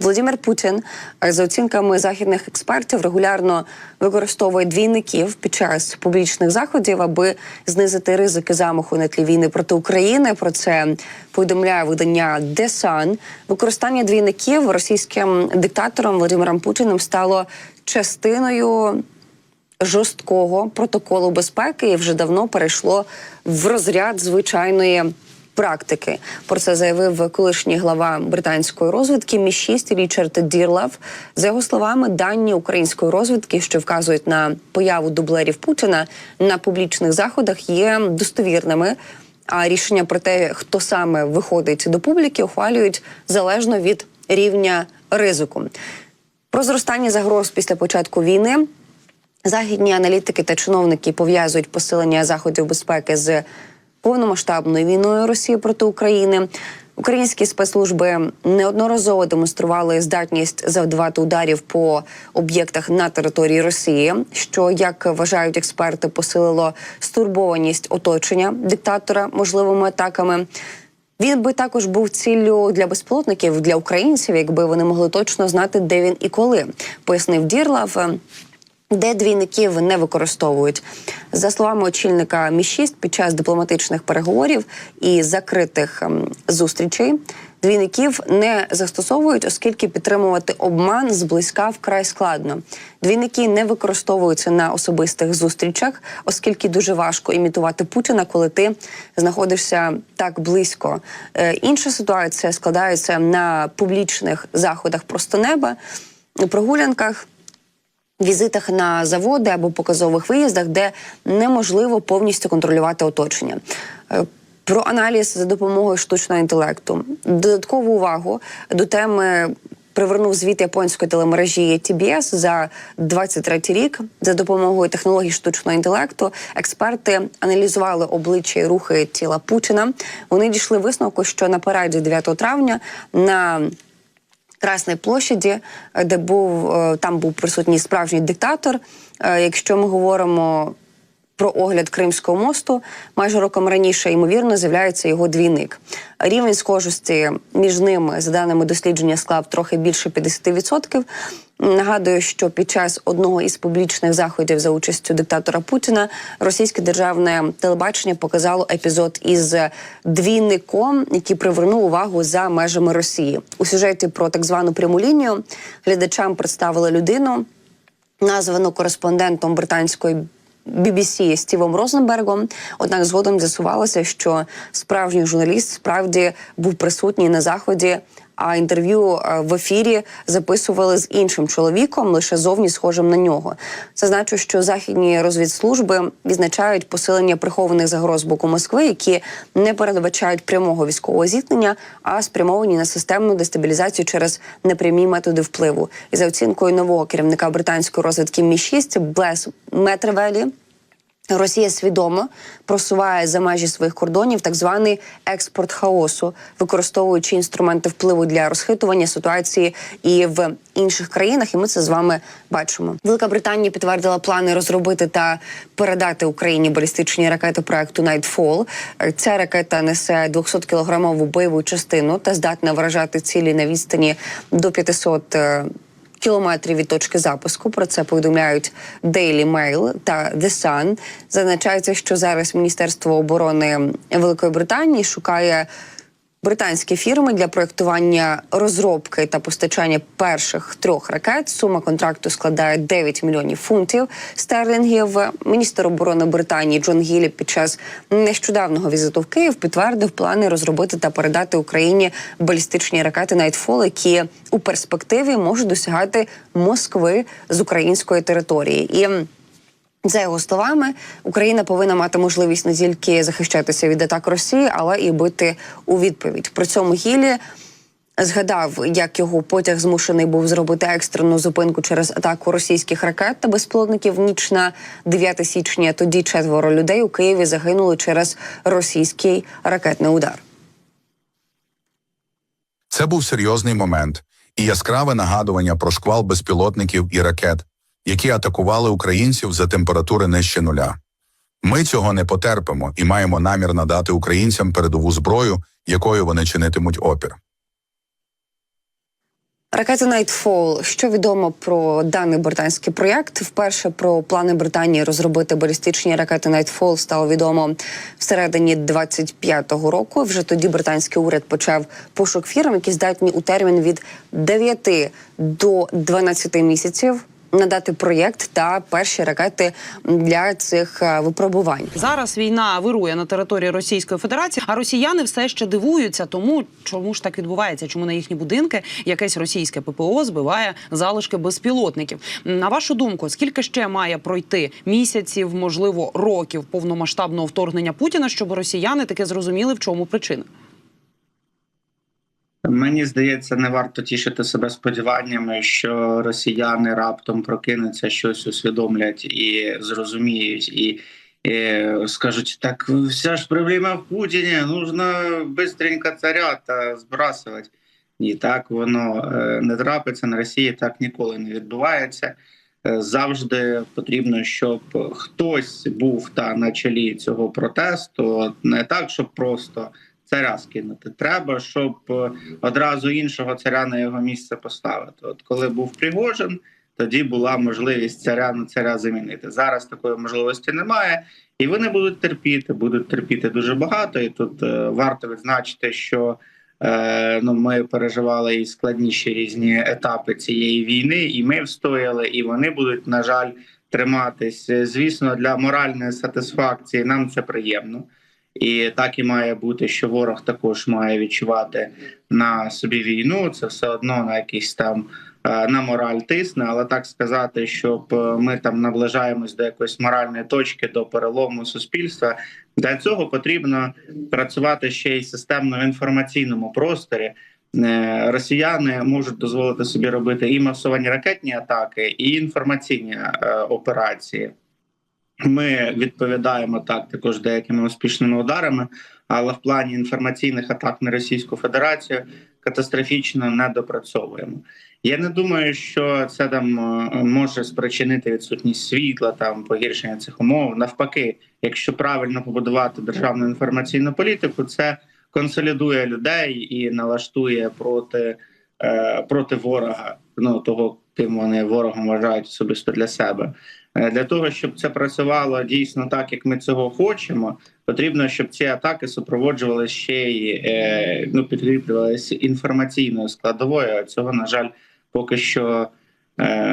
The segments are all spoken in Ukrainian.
Володимир Путін, е, за оцінками західних експертів, регулярно використовує двійників під час публічних заходів, аби знизити ризики замаху на тлі війни проти України. Про це повідомляє видання Sun. Використання двійників російським диктатором Володимиром Путіним стало частиною жорсткого протоколу безпеки і вже давно перейшло в розряд звичайної. Практики про це заявив колишній глава британської розвідки Мі 6 Річард Дірлав. За його словами, дані української розвідки, що вказують на появу дублерів Путіна на публічних заходах, є достовірними. А рішення про те, хто саме виходить до публіки, ухвалюють залежно від рівня ризику. Про зростання загроз після початку війни західні аналітики та чиновники пов'язують посилення заходів безпеки з повномасштабною війною Росії проти України. Українські спецслужби неодноразово демонстрували здатність завдавати ударів по об'єктах на території Росії, що як вважають експерти, посилило стурбованість оточення диктатора можливими атаками. Він би також був ціллю для безпілотників для українців, якби вони могли точно знати, де він і коли, пояснив Дірлав. Де двійників не використовують за словами очільника Мі 6 під час дипломатичних переговорів і закритих ем, зустрічей двійників не застосовують, оскільки підтримувати обман зблизька вкрай складно. Двійники не використовуються на особистих зустрічах, оскільки дуже важко імітувати Путіна, коли ти знаходишся так близько. Е, інша ситуація складається на публічних заходах просто неба, прогулянках візитах на заводи або показових виїздах, де неможливо повністю контролювати оточення. Е, Про аналіз за допомогою штучного інтелекту, додаткову увагу до теми. Привернув звіт японської телемережі TBS за 23 рік за допомогою технологій штучного інтелекту. Експерти аналізували обличчя і рухи тіла Путіна. Вони дійшли висновку, що на параді 9 травня на Красній площаді, е, де був е, там був присутній справжній диктатор. Е, Якщо ми говоримо про огляд Кримського мосту, майже роком раніше ймовірно з'являється його двійник. Рівень схожості між ними, за даними дослідження, склав трохи більше 50%. Нагадую, що під час одного із публічних заходів за участю диктатора Путіна російське державне телебачення показало епізод із двійником, який привернув увагу за межами Росії. У сюжеті про так звану пряму лінію глядачам представили людину, названу кореспондентом британської. BBC Стівом Розенбергом. Однак згодом з'ясувалося, що справжній журналіст справді був присутній на заході. А інтерв'ю е, в ефірі записували з іншим чоловіком, лише зовні схожим на нього. Це значить, що західні розвідслужби відзначають посилення прихованих загроз з боку Москви, які не передбачають прямого військового зіткнення, а спрямовані на системну дестабілізацію через непрямі методи впливу. І за оцінкою нового керівника британської розвідки Мі 6 Блес Метревелі. Росія свідомо просуває за межі своїх кордонів так званий експорт хаосу, використовуючи інструменти впливу для розхитування ситуації і в інших країнах. І ми це з вами бачимо. Велика Британія підтвердила плани розробити та передати Україні балістичні ракети проекту Nightfall. Ця ракета несе 200 кілограмову бойову частину та здатна вражати цілі на відстані до 500 кілометрів від точки запуску. Про це повідомляють Daily Mail та The Sun. Зазначається, що зараз Міністерство оборони Великої Британії шукає. Британські фірми для проєктування розробки та постачання перших трьох ракет. Сума контракту складає 9 мільйонів фунтів стерлінгів. Міністр оборони Британії Джон Гілі під час нещодавнього візиту в Київ підтвердив плани розробити та передати Україні балістичні ракети Nightfall, які у перспективі можуть досягати Москви з української території. І за його словами, Україна повинна мати можливість не тільки захищатися від атак Росії, але і бити у відповідь. При цьому Гілі згадав, як його потяг змушений був зробити екстрену зупинку через атаку російських ракет та безпілотників в ніч на 9 січня. Тоді четверо людей у Києві загинули через російський ракетний удар. Це був серйозний момент і яскраве нагадування про шквал безпілотників і ракет, які атакували українців за температури нижче нуля. Ми цього не потерпимо і маємо намір надати українцям передову зброю, якою вони чинитимуть опір. Ракета Nightfall. Що відомо про даний британський проєкт? Вперше про плани Британії розробити балістичні ракети Nightfall стало відомо всередині 25-го року. Вже тоді британський уряд почав пошук фірм, які здатні у термін від 9 до 12 місяців надати проєкт та перші ракети для цих е, випробувань. Зараз війна вирує на території Російської Федерації, а росіяни все ще дивуються, тому чому ж так відбувається? Чому на їхні будинки якесь російське ППО збиває залишки безпілотників? На вашу думку, скільки ще має пройти місяців, можливо, років повномасштабного вторгнення Путіна, щоб росіяни таки зрозуміли, в чому причина? Мені здається, не варто тішити себе сподіваннями, що росіяни раптом прокинуться, щось усвідомлять і зрозуміють, і, і скажуть: так вся ж проблема в Путіні, нужно бистренько царя та збрасувати. Ні, так воно е, не трапиться на Росії, так ніколи не відбувається. Е, Завжди потрібно, щоб хтось був та на чолі цього протесту, не так, щоб просто царя скинути. Треба, щоб е, одразу іншого царя на його місце поставити. От коли був Пригожин, тоді була можливість царя на царя замінити. Зараз такої можливості немає, і вони будуть терпіти, будуть терпіти дуже багато. І тут е, варто відзначити, що е, ну, ми переживали і складніші різні етапи цієї війни, і ми встояли, і вони будуть, на жаль, триматись. Звісно, для моральної сатисфакції нам це приємно. І так і має бути, що ворог також має відчувати на собі війну. Це все одно на якийсь там е, на мораль тисне, але так сказати, щоб е, ми там наближаємось до якоїсь моральної точки, до перелому суспільства. Для цього потрібно працювати ще й системно в інформаційному просторі. Е, Росіяни можуть дозволити собі робити і масовані ракетні атаки, і інформаційні операції. Ми відповідаємо так також деякими успішними ударами, але в плані інформаційних атак на Російську Федерацію катастрофічно не допрацьовуємо. Я не думаю, що це там е, може спричинити відсутність світла, там погіршення цих умов. Навпаки, якщо правильно побудувати державну інформаційну політику, це консолідує людей і налаштує проти, е, проти ворога, ну того, ким вони ворогом вважають особисто для себе. Е, Для того щоб це працювало дійсно так, як ми цього хочемо, потрібно, щоб ці атаки супроводжувалися ще й е, ну підкріплювалися інформаційною складовою. Цього на жаль, поки що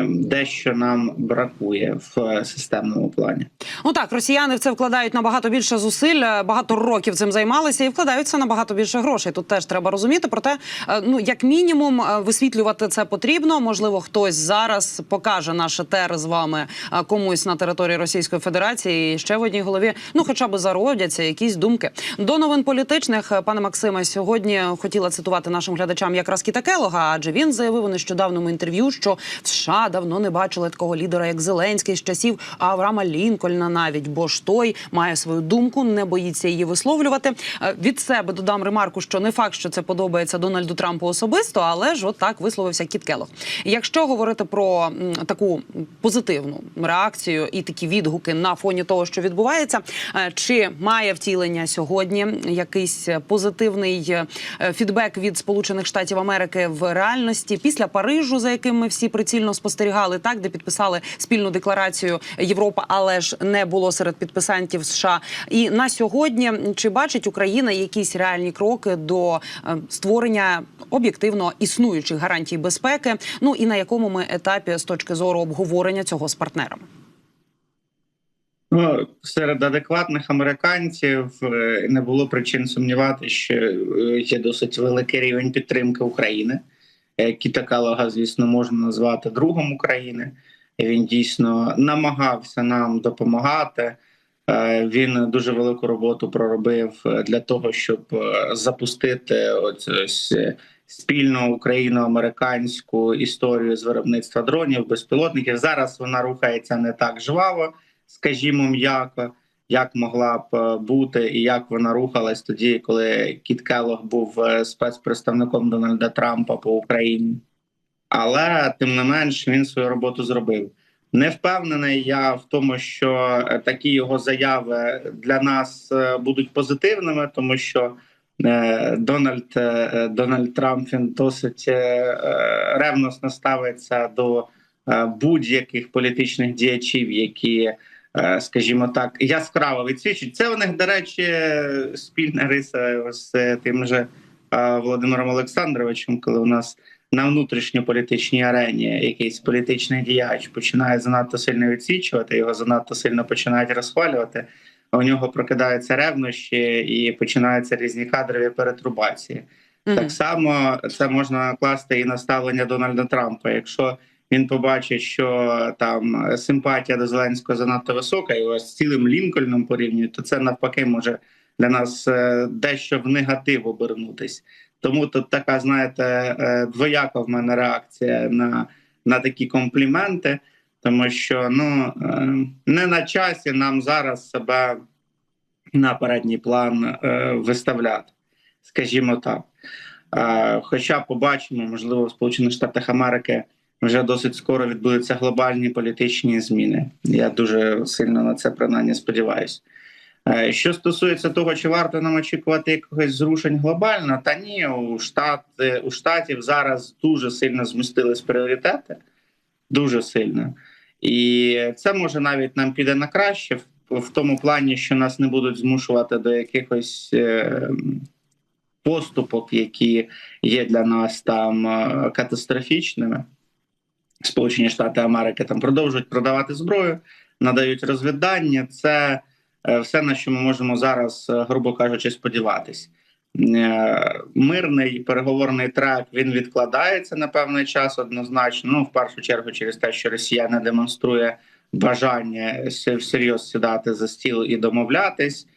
дещо нам бракує в е, системному плані. Ну так, росіяни в це вкладають набагато більше зусиль, е, багато років цим займалися і вкладаються набагато більше грошей. Тут теж треба розуміти. Проте, е, ну як мінімум, е, висвітлювати це потрібно. Можливо, хтось зараз покаже наше тер з вами е, комусь на території Російської Федерації. І ще в одній голові, ну хоча б зародяться якісь думки. До новин політичних, е, пане Максиме, сьогодні хотіла цитувати нашим глядачам якраз Кіта Келога, адже він заявив у нещодавному інтерв'ю, що в США давно не бачили такого лідера, як Зеленський з часів Авраама Лінкольна, навіть бо ж той має свою думку, не боїться її висловлювати. Е, Від себе додам ремарку, що не факт, що це подобається Дональду Трампу особисто, але ж отак висловився Кіт Келог. Якщо говорити про таку позитивну реакцію і такі відгуки на фоні того, що відбувається, е, чи має втілення сьогодні якийсь позитивний е, фідбек від Сполучених Штатів Америки в реальності після Парижу, за яким ми всі прицільно спостерігали, так де підписали спільну декларацію Європа, але ж не було серед підписантів США. І на сьогодні чи бачить Україна якісь реальні кроки до е, створення об'єктивно існуючих гарантій безпеки? Ну і на якому ми етапі з точки зору обговорення цього з партнерами? Ну, серед адекватних американців е, не було причин сумнівати, що е, є досить великий рівень підтримки України. Е, Кіта Калага, звісно, можна назвати другом України. Він дійсно намагався нам допомагати. Е, Він дуже велику роботу проробив е, для того, щоб е, запустити ось, ось спільну україно-американську історію з виробництва дронів, безпілотників. Зараз вона рухається не так жваво, скажімо, м'яко, як могла б е, бути, і як вона рухалась тоді, коли Кіт Келлог був е, спецпредставником Дональда Трампа по Україні. Але тим не менш він свою роботу зробив. Не впевнений я в тому, що е, такі його заяви для нас будуть позитивними, тому що Дональд, Дональд Трамп він досить ревносно ставиться до будь-яких політичних діячів, які, скажімо так, яскраво відсвічують. Це у них, до речі, спільна риса з тим же е, Володимиром Олександровичем, коли у нас на внутрішньополітичній арені якийсь політичний діяч починає занадто сильно відсвічувати, його занадто сильно починають розхвалювати. а У нього прокидаються ревнощі і починаються різні кадрові перетрубації. Мгм. Так само це можна накласти і на ставлення Дональда Трампа. Якщо він побачить, що там симпатія до Зеленського занадто висока, ось з цілим Лінкольном порівнюють, то це навпаки може для нас е, дещо в негатив обернутись. Тому тут така, знаєте, е, двояка в мене реакція на, на такі компліменти, тому що ну е, не на часі нам зараз себе на передній план е, виставляти, скажімо так. Е, Хоча побачимо, можливо, в Сполучених Штатах Америки вже досить скоро відбудуться глобальні політичні зміни. Я дуже сильно на це принаймні сподіваюся. Е, Що стосується того, чи варто нам очікувати якогось зрушень глобально, та ні, у штат у штатів зараз дуже сильно змістились пріоритети, дуже сильно, і це може навіть нам піде на краще в, в тому плані, що нас не будуть змушувати до якихось е, поступок, які є для нас там е, катастрофічними. Сполучені Штати Америки там продовжують продавати зброю, надають розвідання. Це е, все на що ми можемо зараз, е, грубо кажучи, сподіватись. Е, Мирний переговорний трек він відкладається на певний час однозначно. Ну, в першу чергу, через те, що Росія не демонструє бажання всерйоз сідати за стіл і домовлятись.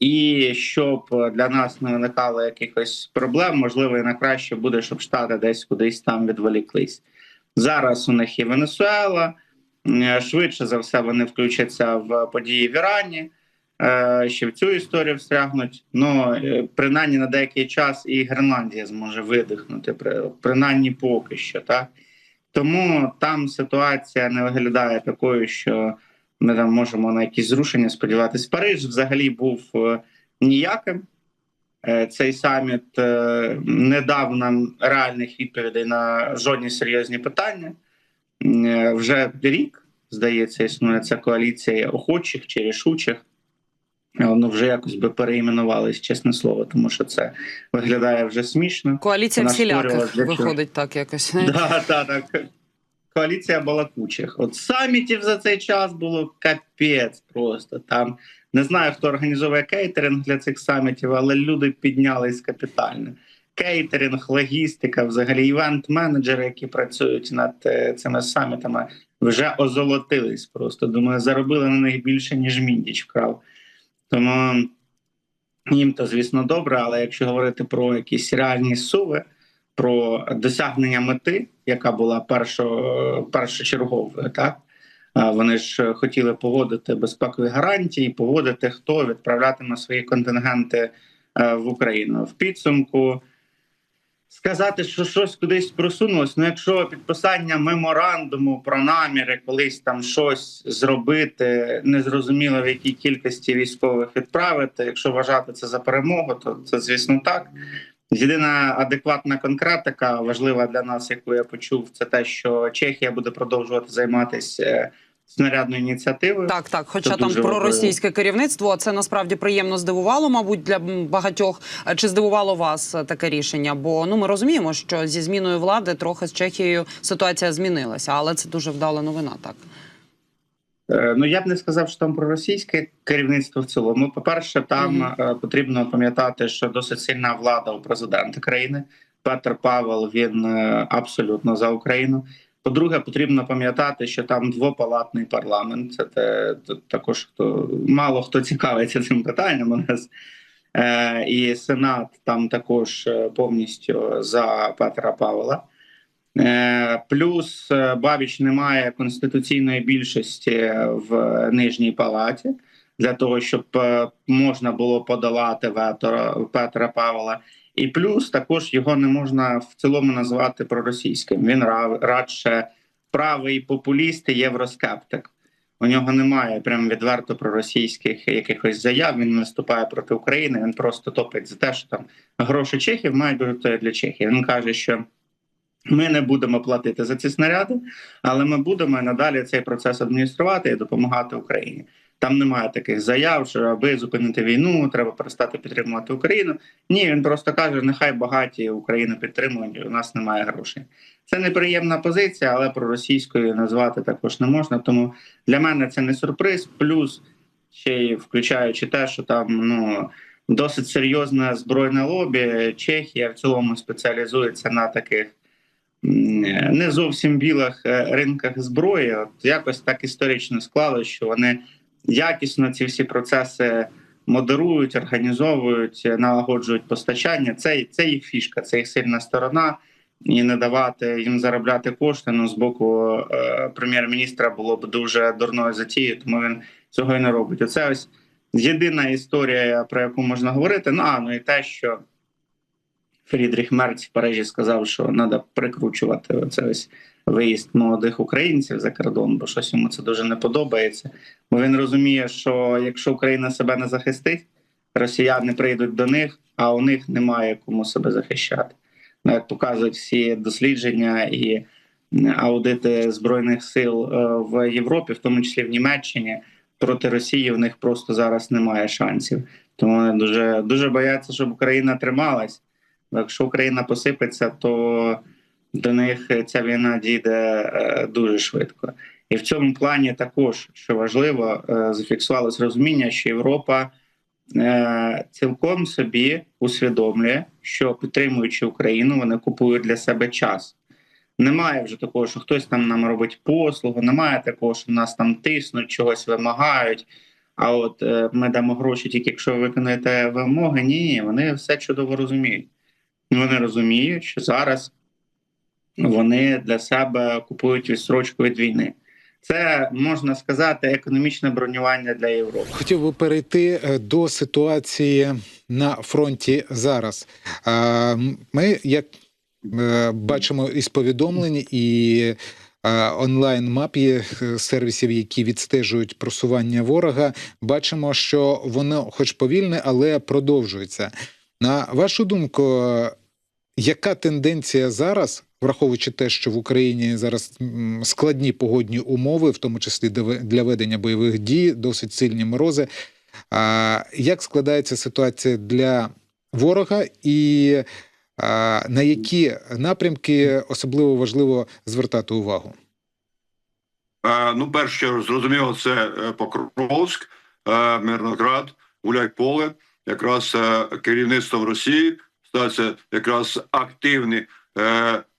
І щоб для нас не виникало якихось проблем, можливо, і на краще буде, щоб штати десь кудись там відволіклись. Зараз у них є Венесуела. е, Швидше за все вони включаться в події в Ірані. е, Ще в цю історію встрягнуть. Ну е, принаймні на деякий час і Гренландія зможе видихнути, принаймні поки що, так тому там ситуація не виглядає такою, що ми там можемо на якісь зрушення сподіватись. Париж взагалі був ніяким. Е, Цей саміт е, не дав нам реальних відповідей на жодні серйозні питання. Е, Вже рік, здається, існує ця коаліція охочих чи рішучих. Воно вже якось би переіменувалось, чесне слово, тому що це виглядає вже смішно. Коаліція всіляких виходить так якось. Да, да, так. Коаліція балакучих. От самітів за цей час було капець просто. Там не знаю, хто організовує кейтеринг для цих самітів, але люди піднялись капітально. Кейтеринг, логістика, взагалі івент-менеджери, які працюють над е, цими самітами, вже озолотились просто. Думаю, заробили на них більше, ніж міндіч вкрав. Тому їм то, звісно, добре, але якщо говорити про якісь реальні суви, про досягнення мети, яка була першо, першочерговою, так вони ж хотіли погодити безпекові гарантії, погодити, хто відправлятиме свої контингенти е, в Україну в підсумку. Сказати, що щось кудись просунулось. Ну, якщо підписання меморандуму про наміри колись там щось зробити, незрозуміло в якій кількості військових відправити. Якщо вважати це за перемогу, то це звісно так. Єдина адекватна конкретика важлива для нас, яку я почув, це те, що Чехія буде продовжувати займатися снарядною ініціативою. Так, так. Хоча там проросійське керівництво, це насправді приємно здивувало, мабуть, для багатьох. Е, Чи здивувало вас е, таке рішення? Бо ну ми розуміємо, що зі зміною влади трохи з Чехією ситуація змінилася, але це дуже вдала новина. Так Е, Ну я б не сказав, що там про російське керівництво в цілому. По-перше, там Мгм. е, потрібно пам'ятати, що досить сильна влада у президента країни. Петр Павел він абсолютно за Україну. По-друге, потрібно пам'ятати, що там двопалатний парламент. Це те, також хто мало хто цікавиться цим питанням у нас. Е, і Сенат там також е, повністю за Петра Павла. Е, Плюс е, Бабіч не має конституційної більшості в нижній палаті для того, щоб е, можна було подолати вето Петра Павла. І плюс також його не можна в цілому назвати проросійським. Він радше правий популіст і євроскептик. У нього немає прям відверто проросійських якихось заяв. Він виступає проти України. Він просто топить за те, що там гроші чехів мають бути для Чехії. Він каже, що ми не будемо платити за ці снаряди, але ми будемо надалі цей процес адмініструвати і допомагати Україні. Там немає таких заяв, що аби зупинити війну, треба перестати підтримувати Україну. Ні, він просто каже: нехай багаті Україну підтримують. У нас немає грошей. Це неприємна позиція, але проросійською назвати також не можна. Тому для мене це не сюрприз. Плюс ще й включаючи те, що там ну досить серйозне збройне лобі. Чехія в цілому спеціалізується на таких не зовсім білих е, ринках зброї. От якось так історично склалося, що вони якісно ці всі процеси модерують, організовують, налагоджують постачання. Це, це їх фішка, це їх сильна сторона. І не давати їм заробляти кошти. Ну з боку е, прем'єр-міністра було б дуже дурною затією, тому він цього і не робить. Оце ось єдина історія, про яку можна говорити. Ну а ну і те, що Фрідріх Мерц в Парижі сказав, що треба прикручувати оце ось виїзд молодих українців за кордон, бо щось йому це дуже не подобається. Бо він розуміє, що якщо Україна себе не захистить, росіяни прийдуть до них, а у них немає кому себе захищати. Ну, як показують всі дослідження і аудити збройних сил е, в Європі, в тому числі в Німеччині, проти Росії в них просто зараз немає шансів. Тому вони дуже дуже бояться, щоб Україна трималась. Якщо Україна посипеться, то до них ця війна дійде е, дуже швидко. І в цьому плані також що важливо, е, зафіксувалось розуміння, що Європа е, цілком собі усвідомлює, що підтримуючи Україну, вони купують для себе час. Немає вже такого, що хтось там нам робить послугу, немає такого, що нас там тиснуть, чогось вимагають. А от ми дамо гроші тільки якщо ви виконуєте вимоги. Ні, вони все чудово розуміють. Вони розуміють, що зараз вони для себе купують відстрочку від війни. Це можна сказати економічне бронювання для Європи. Хотів би перейти е, до ситуації на фронті зараз. Е, Ми, як е, бачимо із повідомлень і онлайн-мапі е, сервісів, які відстежують просування ворога, бачимо, що воно, хоч повільне, але продовжується. На вашу думку, яка тенденція зараз, враховуючи те, що в Україні зараз складні погодні умови, в тому числі для ведення бойових дій, досить сильні морози. Як складається ситуація для ворога, і на які напрямки особливо важливо звертати увагу? Ну, перше, зрозуміло, це е, Покровськ, е, Мирноград, Гуляйполе. Якраз е, керівництвом Росії ставиться якраз активні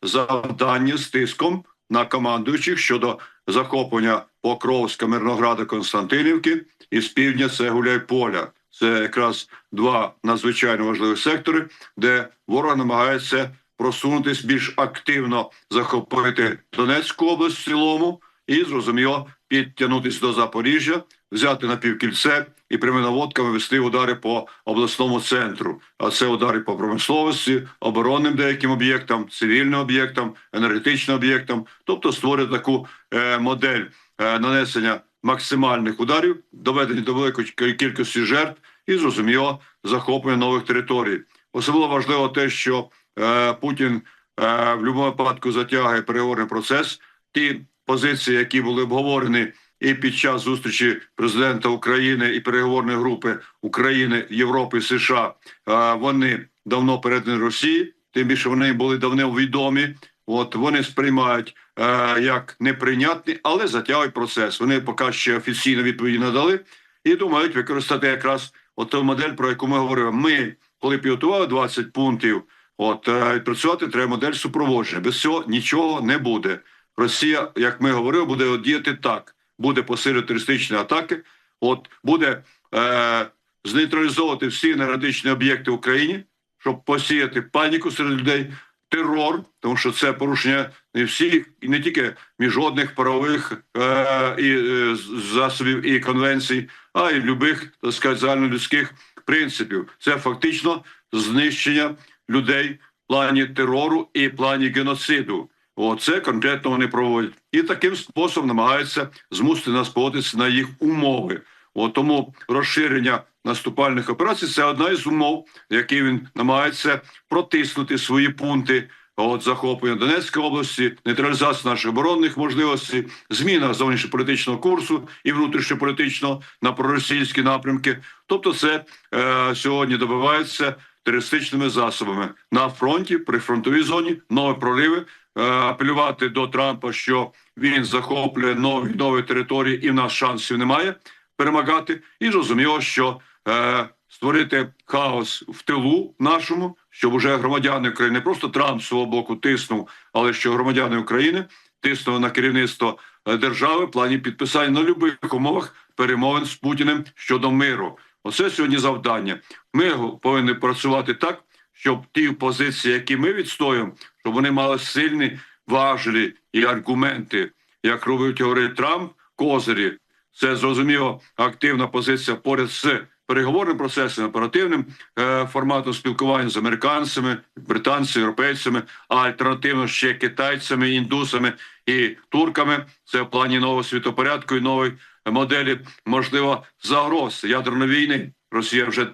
завдання з тиском на командуючих щодо захоплення Покровська, Мирнограда, Константинівки і з півдня це Гуляйполя. Це якраз два надзвичайно важливі сектори, де ворог намагається просунутись більш активно, захопити Донецьку область в цілому і зрозуміло підтягнутися до Запоріжжя, взяти на півкільце і прямими наводками вести удари по обласному центру. А це удари по промисловості, оборонним деяким об'єктам, цивільним об'єктам, енергетичним об'єктам, тобто створити таку е, модель е, нанесення максимальних ударів, доведення до великої кількості жертв і зрозуміло захоплення нових територій. Особливо важливо те, що е, Путін е, в будь-якому випадку затягує переговорний процес. Ті позиції, які були обговорені і під час зустрічі президента України і переговорної групи України, Європи, США, е, вони давно передані Росії. Тим більше вони були давно відомі. От вони сприймають е, як неприйнятний, але затягують процес. Вони поки ще офіційно відповіді надали і думають використати якраз оту модель, про яку ми говорили. Ми, коли підготували 20 пунктів, от е, відпрацювати треба модель супроводження. Без цього нічого не буде. Росія, як ми говорили, буде діяти так: буде посилювати терористичні атаки, от буде е, знейтралізовувати всі енергетичні об'єкти в Україні, щоб посіяти паніку серед людей, терор, тому що це порушення не всіх і не тільки міжнародних правових е, і е, засобів і конвенцій, а й любих так сказати, загальнолюдських принципів. Це фактично знищення людей в плані терору і в плані геноциду. Оце конкретно вони проводять. І таким способом намагаються змусити нас погодитися на їх умови. От тому розширення наступальних операцій це одна із умов, які він намагається протиснути свої пункти. От захоплення Донецької області, нейтралізація наших оборонних можливостей, зміна зовнішньополітичного курсу і внутрішньополітичного на проросійські напрямки. Тобто, це е, сьогодні добивається терористичними засобами на фронті, при фронтовій зоні, нові прориви. Е, апелювати до Трампа, що він захоплює нові нові території, і в нас шансів немає перемагати. І зрозуміло, що е, створити хаос в тилу нашому, щоб уже громадяни України не просто Трамп свого боку тиснув, але що громадяни України тиснули на керівництво е, держави в плані підписання на будь-яких умовах перемовин з Путіним щодо миру. Оце сьогодні завдання. Ми повинні працювати так, щоб ті позиції, які ми відстоюємо, щоб вони мали сильні важелі і аргументи, як робить говорить Трамп, козирі. Це зрозуміло активна позиція поряд з переговорним процесом, оперативним е, форматом спілкування з американцями, британцями, європейцями, а альтернативно ще китайцями, індусами і турками. Це в плані нового світопорядку і нової моделі, можливо, загроз ядерної війни. Росія вже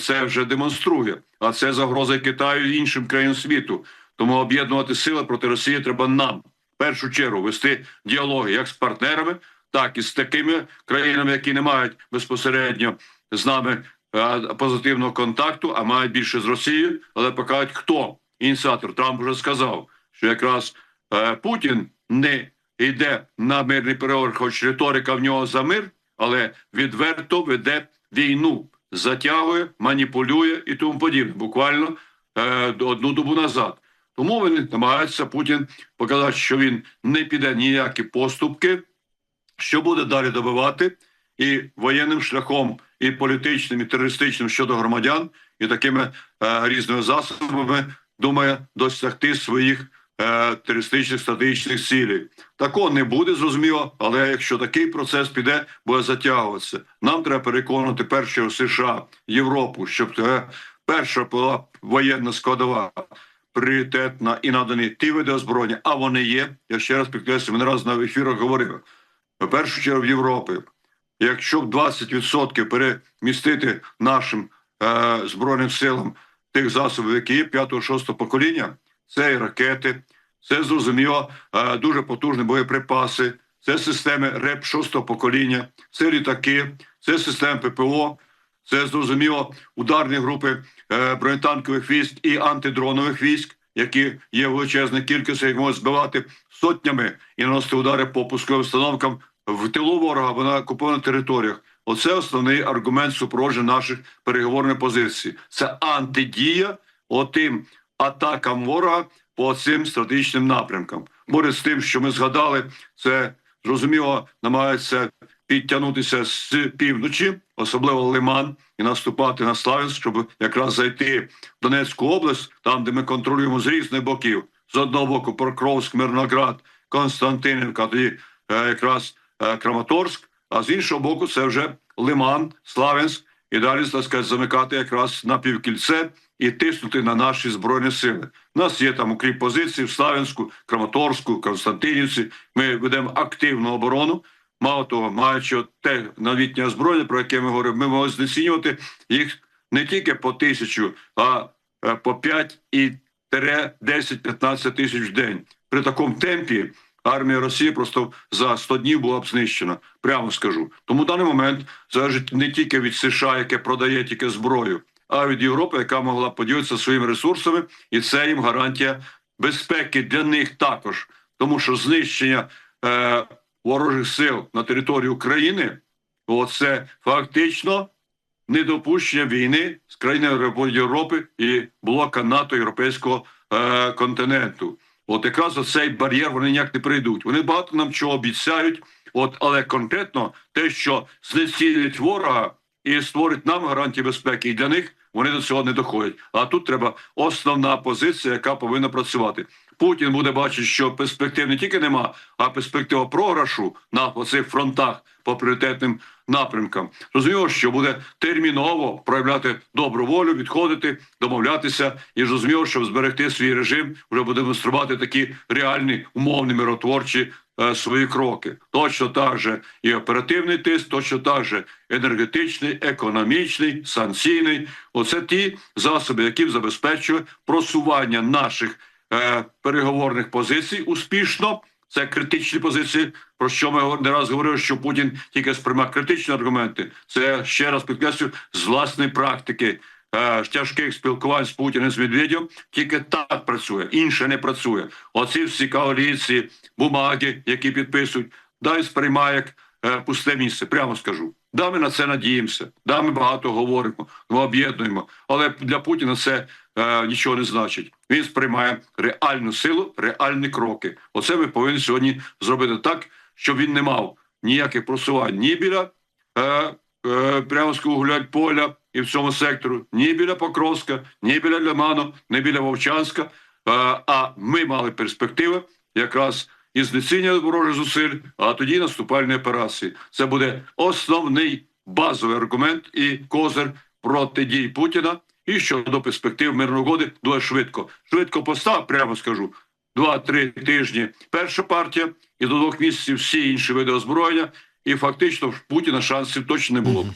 це вже демонструє. А це загроза Китаю і іншим країнам світу. Тому об'єднувати сили проти Росії треба нам в першу чергу вести діалоги як з партнерами, так і з такими країнами, які не мають безпосередньо з нами е, позитивного контакту, а мають більше з Росією, але покажуть, хто ініціатор. Трамп вже сказав, що якраз е, Путін не йде на мирний переговор, хоч риторика в нього за мир, але відверто веде війну, затягує, маніпулює і тому подібне. Буквально е, одну добу назад. Тому він намагається Путін показати, що він не піде ніякі поступки, що буде далі добивати і воєнним шляхом, і політичним, і терористичним щодо громадян, і такими е, різними засобами думає досягти своїх е, терористичних стратегічних цілей. Такого не буде зрозуміло, але якщо такий процес піде, буде затягуватися. Нам треба переконати перше США, Європу, щоб це перша була воєнна складова. Пріоритетна і надані ті види озброєння, а вони є. Я ще раз підкреслюю, ми не раз на ефірах говорив. В першу чергу в Європі. Якщо б 20% перемістити нашим е, збройним силам тих засобів, які є 5-6 покоління, це і ракети, це зрозуміло е, дуже потужні боєприпаси, це системи РЕП 6 покоління, це літаки, це системи ППО, це зрозуміло ударні групи е, бронетанкових військ і антидронових військ, які є в величезній кількості, які можуть збивати сотнями і наносити удари по пусковим установкам в тилу ворога або на окупованих територіях. Оце основний аргумент супроводження наших переговорних позицій. Це антидія отим атакам ворога по цим стратегічним напрямкам. Поряд з тим, що ми згадали, це зрозуміло намагається підтягнутися з півночі, особливо Лиман, і наступати на Славянськ, щоб якраз зайти в Донецьку область, там де ми контролюємо з різних боків. З одного боку Покровськ, Мирноград, Константинівка, тоді е, якраз е, Краматорськ, а з іншого боку, це вже Лиман, Славянськ, і далі так сказати, замикати якраз на півкільце і тиснути на наші збройні сили. У нас є там укріп позиції в Славянську, Краматорську, Константинівці. Ми ведемо активну оборону. Мало того, маючи те новітнє озброєння, про яке ми говоримо, ми можемо знецінювати їх не тільки по тисячу, а е, по 5 і 10-15 тисяч в день. При такому темпі армія Росії просто за 100 днів була б знищена. Прямо скажу. Тому в даний момент залежить не тільки від США, яке продає тільки зброю, а від Європи, яка могла поділитися своїми ресурсами, і це їм гарантія безпеки для них також, тому що знищення е, ворожих сил на території України оце фактично недопущення війни з країнами Європи і блока НАТО Європейського е, континенту. От якраз оцей бар'єр вони ніяк не прийдуть. Вони багато нам чого обіцяють, от але конкретно те, що знецінять ворога і створить нам гарантії безпеки, і для них вони до цього не доходять. А тут треба основна позиція, яка повинна працювати. Путін буде бачити, що перспектив не тільки нема, а перспектива програшу на оцих фронтах по пріоритетним напрямкам. Зрозуміло, що буде терміново проявляти добру волю, відходити, домовлятися, і зрозуміло, щоб зберегти свій режим, вже буде демонструвати такі реальні умовні миротворчі е, свої кроки. Точно так же і оперативний тиск, точно так же енергетичний, економічний, санкційний. Оце ті засоби, які забезпечує просування наших е, переговорних позицій успішно. Це критичні позиції, про що ми не раз говорили, що Путін тільки сприймає критичні аргументи. Це ще раз підкреслюю з власної практики е, тяжких спілкувань з Путіним з Медведєм. Тільки так працює, інше не працює. Оці всі коаліції, бумаги, які підписують, дай сприймає як е, пусте місце. Прямо скажу. Да, ми на це надіємося. Да, ми багато говоримо, ми об'єднуємо. Але для Путіна це е, нічого не значить. Він сприймає реальну силу, реальні кроки. Оце ми повинні сьогодні зробити так, щоб він не мав ніяких просувань ні біля е, е, Прямотського гулять поля і в цьому сектору, ні біля Покровська, ні біля Лиману, ні біля Вовчанська. Е, а ми мали перспективи якраз і знецінення ворожих зусиль, а тоді наступальні операції. Це буде основний базовий аргумент і козир проти дій Путіна. І щодо перспектив мирної угоди дуже швидко. Швидко постав, прямо скажу. Два-три тижні перша партія, і до двох місяців всі інші види озброєння. І фактично в Путіна шансів точно не було. б.